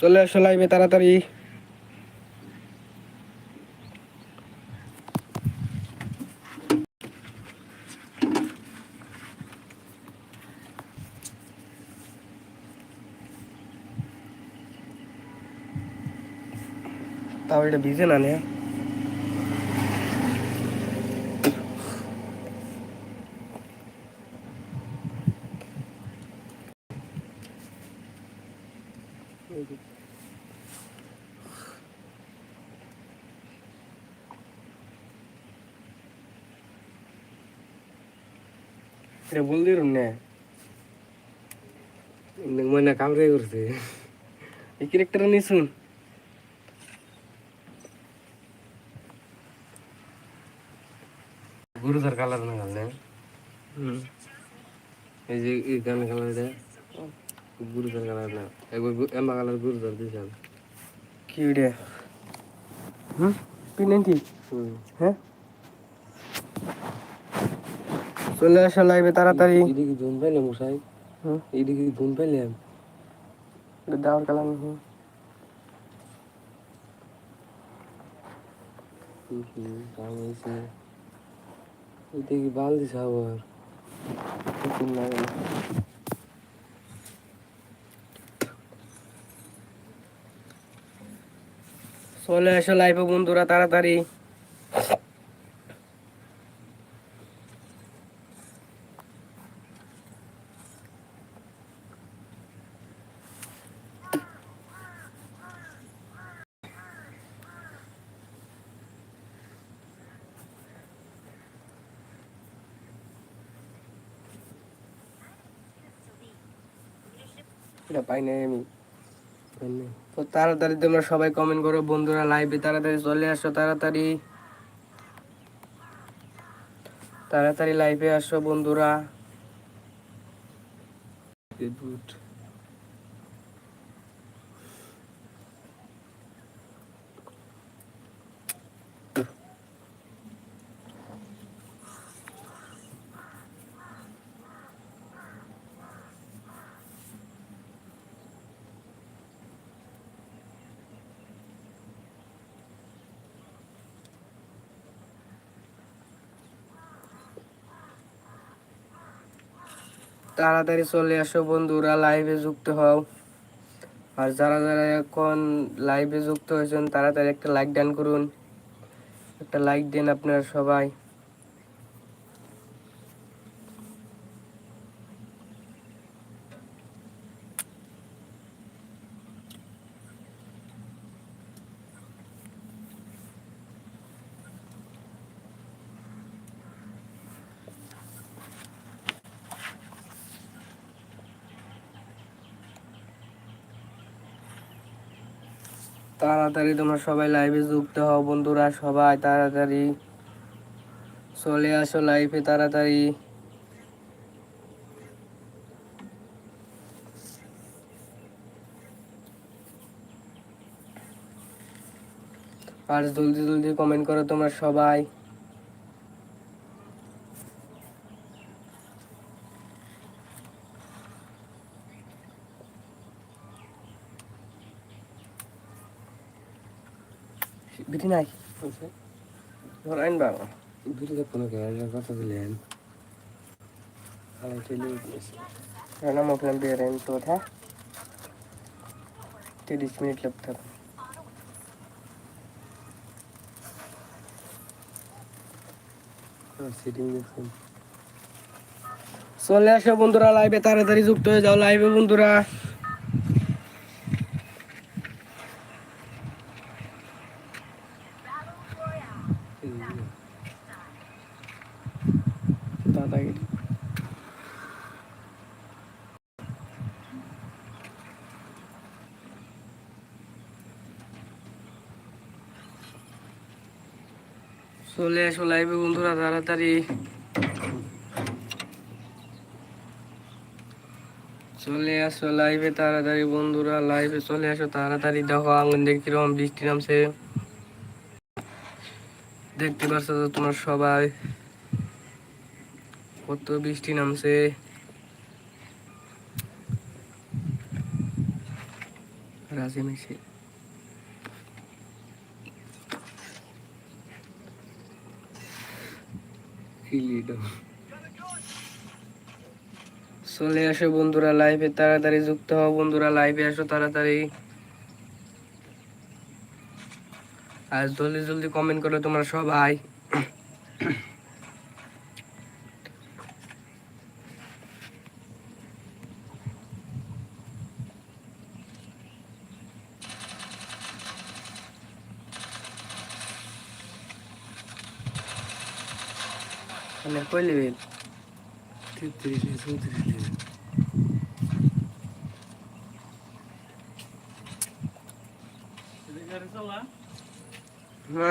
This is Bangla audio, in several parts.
চলে আসো লাইভে তাড়াতাড়ি। তাও এটা ভিজে না নে। এটা বল দিরুম নে মনে কামড়ে করছে এই ক্যারেক্টার নিছুন গুরুদার কালার না হুম এই যে এই গান কালার এটা গুরুদার কালার না একবার এমা কালার গুরুদার দিয়েছিলাম কি এটা হুম পিনেন্টি হ্যাঁ চলে আসো লাইভে তাড়াতাড়ি। এদিকে ধুন পাইলাম মশাই? ধুন পাইলাম এটা দাওয়ার কালাম এদিকে বাল দিছে আবার? চলে আসো লাইভে বন্ধুরা তাড়াতাড়ি। এটা পাই নাই আমি। তো তাড়াতাড়ি তোমরা সবাই কমেন্ট করো, বন্ধুরা লাইভে তাড়াতাড়ি চলে আসো, তাড়াতাড়ি। তাড়াতাড়ি লাইভে আসো, বন্ধুরা। তাড়াতাড়ি চলে আসো বন্ধুরা লাইভে যুক্ত হও। আর যারা যারা এখন লাইভে যুক্ত হয়েছেন, তাড়াতাড়ি একটা লাইক ডান করুন। একটা লাইক দেন আপনারা সবাই। তাড়াতাড়ি তোমরা সবাই লাইভে যুক্ত হও, বন্ধুরা, সবাই তাড়াতাড়ি চলে আসো লাইভে তাড়াতাড়ি। আর জলদি জলদি কমেন্ট করো তোমরা সবাই। বিধি নাই। ধর আইনবা ভিডিও কোনো কেয়ার কথা দিলেন? আলাই উঠেছে রান্না মকলাম দিয়ে রেন তো হ্যাঁ? তিরিশ মিনিট লাগতে হবে সিটিং চলে আসো বন্ধুরা লাইভে তাড়াতাড়ি যুক্ত হয়ে যাও। লাইভে বন্ধুরা। দাদাগিরি চলে আসো লাইভে বন্ধুরা, তাড়াতাড়ি। চলে আসো লাইভে তাড়াতাড়ি বন্ধুরা লাইভে চলে আসো তাড়াতাড়ি। দেখো আঙুন দেখি কীরকম, বৃষ্টি নামছে। দেখতে পারছ তো তোমার সবাই? কত বৃষ্টি নামছে। চলে আসো বন্ধুরা লাইভে তাড়াতাড়ি যুক্ত হও বন্ধুরা লাইভে আসো তাড়াতাড়ি। আর জলদি জলদি কমেন্ট করো তোমরা সবাই। মানে কই লিবি তেত্রিশ চৌত্রিশ না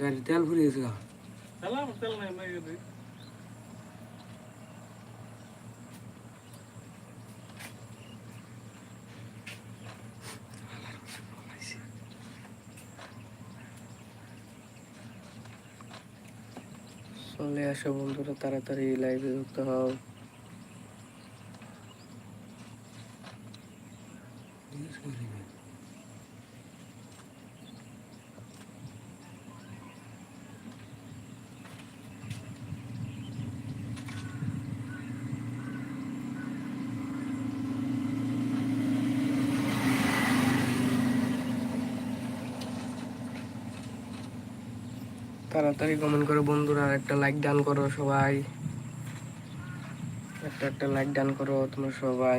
গাড়ি তেল ফুরিয়েছে গা। চলে আসো বন্ধুরা তাড়াতাড়ি লাইভে যুক্ত হও। তাড়াতাড়ি কমেন্ট করো বন্ধুরা একটা লাইক ডান করো সবাই। একটা একটা লাইক ডান করো তোমরা সবাই।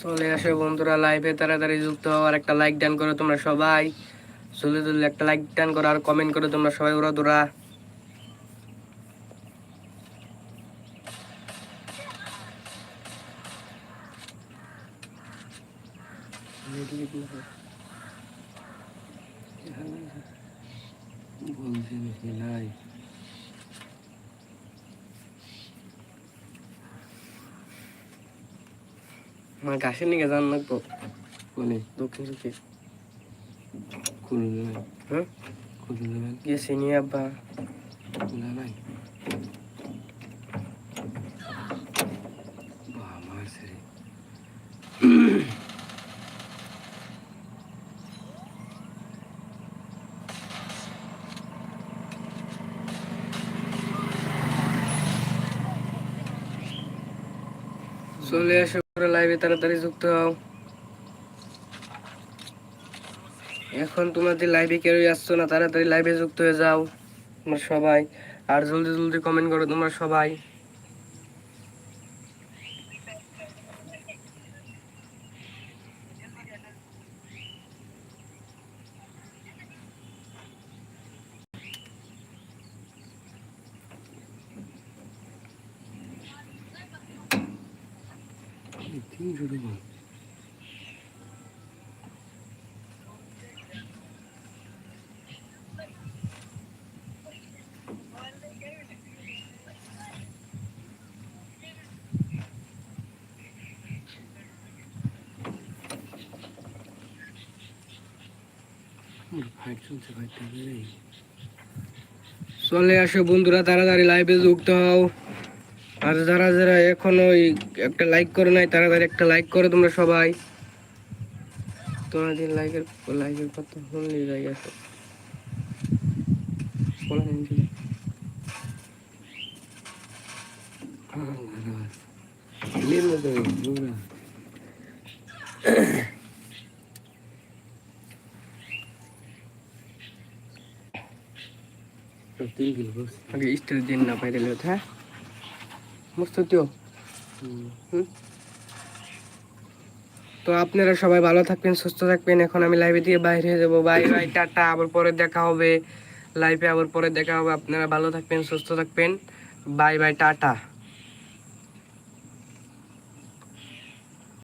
চলে আসো বন্ধুরা লাইভে তাড়াতাড়ি যুক্ত হও আর একটা লাইক ডান করো তোমরা সবাই। চলে চলে একটা লাইক ডান করো আর কমেন্ট করো তোমরা সবাই ওরা দোরা। বলছি নাকি লাই আমার গাছের নিকে জান লাগবো? কোনে? দক্ষিণ দিকে খুলে নেবেন হ্যাঁ? খুলে নেবেন গেছি নিয়ে আব্বা। না নাই? চলে আসো লাইভে তাড়াতাড়ি যুক্ত হও। এখন তোমাদের লাইভে কেউ আসছো না, তাড়াতাড়ি লাইভে যুক্ত হয়ে যাও তোমরা সবাই। আর জলদি জলদি কমেন্ট করো তোমরা সবাই। রে চলে আসো বন্ধুরা তাড়াতাড়ি লাইভে যুক্ত হও। আর যারা যারা এখনও ওই একটা লাইক করে নাই তারা তাড়াতাড়ি একটা লাইক করো তোমরা সবাই। তোমাদের লাইকের লাইকের কথা শুনলে যাই dura. তিন কিলো আগে স্টিল দিন না পাইলে হ্যাঁ তো। আপনারা সবাই ভালো থাকবেন, সুস্থ থাকবেন। এখন আমি লাইভে দিয়ে বাইরে হয়ে যাব। Bye bye tata. আবার পরে দেখা হবে। লাইফে আবার পরে দেখা হবে। আপনারা ভালো থাকবেন, সুস্থ থাকবেন। Bye bye tata.